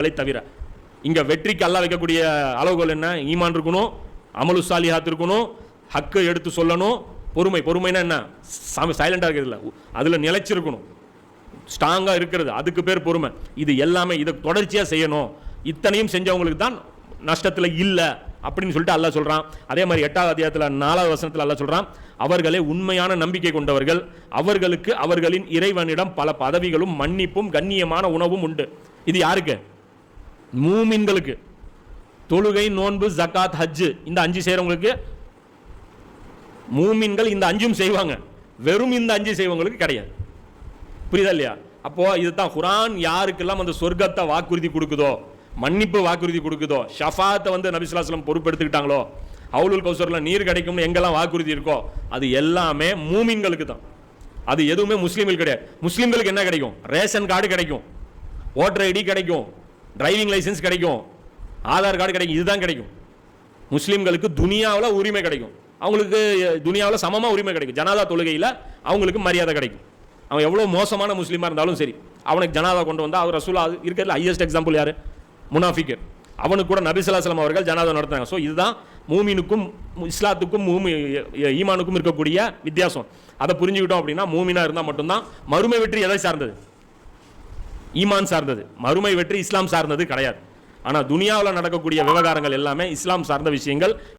களை தவிர. இங்கே வெற்றிக்கு அல்ல வைக்கக்கூடிய அளவுகோல் என்ன? ஈமான் இருக்கணும் அமலு சாலிஹாத் இருக்கணும் ஹக்கு எடுத்து சொல்லணும். பொறுமை பொறுமைனா என்ன? சைலண்டாக இருக்கிறது அதில் நிலைச்சிருக்கணும் ஸ்ட்ராங்காக இருக்கிறது. அதுக்கு பேர் பொறுமை. இது எல்லாமே இதை தொடர்ச்சியாக செய்யணும். இத்தனையும் செஞ்சவங்களுக்கு தான் நஷ்டத்தில் இல்லை அப்படின்னு சொல்லிட்டு அல்ல சொல்கிறான் அதே மாதிரி எட்டாவது அத்தியாயத்தில் நாலாவது வசனத்தில் அல்லாஹ் சொல்கிறான் அவர்களே உண்மையான நம்பிக்கை கொண்டவர்கள். அவர்களுக்கு அவர்களின் இறைவனிடம் பல பதவிகளும் மன்னிப்பும் கண்ணியமான உணவும் உண்டு. இது யாருக்கு? மூமின்களுக்கு. தொழுகை நோன்பு ஜக்காத் ஹஜ்ஜு இந்த அஞ்சு செய்கிறவங்களுக்கு மூமின்கள் இந்த அஞ்சும் செய்வாங்க. வெறும் இந்த அஞ்சு செய்வங்களுக்கு கிடையாது. புரியுதா இல்லையா? அப்போ இதுதான் குரான் யாருக்கெல்லாம் அந்த சொர்க்கத்தை வாக்குறுதி கொடுக்குதோ மன்னிப்பு வாக்குறுதி கொடுக்குதோ ஷஃபாத்தை வந்து நபிசுல்லாஸ்லம் பொறுப்பெடுத்துக்கிட்டாங்களோ அவுலுல் கௌசரில் நீர் கிடைக்கும்னு எங்கெல்லாம் வாக்குறுதி இருக்கோ அது எல்லாமே மூமின்களுக்கு தான். அது எதுவுமே முஸ்லீம்கள் கிடையாது. முஸ்லீம்களுக்கு என்ன கிடைக்கும்? ரேஷன் கார்டு கிடைக்கும். ஓட்டர் ஐடி கிடைக்கும். டிரைவிங் லைசன்ஸ் கிடைக்கும். ஆதார் கார்டு கிடைக்கும். இதுதான் கிடைக்கும். முஸ்லீம்களுக்கு துனியாவில் உரிமை கிடைக்கும். அவங்களுக்கு துனியாவில் சமமாக உரிமை கிடைக்கும். ஜனாதா தொழுகையில் அவங்களுக்கு மரியாதை கிடைக்கும். அவன் எவ்வளோ மோசமான முஸ்லீமாக இருந்தாலும் சரி அவனுக்கு ஜனாதா கொண்டு வந்தால் அவர் ரசூலா இருக்கிறதுல ஹையஸ்ட் எக்ஸாம்பிள் யார்? முனாஃபிகர் அவனுக்கு கூட நபிசுல்லாஸ்லாம் அவர்கள் ஜனாதா நடத்துனாங்க. ஸோ இதுதான் மூமினுக்கும் இஸ்லாத்துக்கும் மூமி ஈமானுக்கும் இருக்கக்கூடிய வித்தியாசம். அதை புரிஞ்சுக்கிட்டோம் அப்படின்னா மூமினா இருந்தால் மட்டும்தான் மறுமை வெற்றி எதை சார்ந்தது? ஈமான் சார்ந்தது. மறுமை வெற்றி இஸ்லாம் சார்ந்தது கிடையாது. ஆனால் துனியாவில் நடக்கக்கூடிய விவகாரங்கள் எல்லாமே இஸ்லாம் சார்ந்த விஷயங்கள்.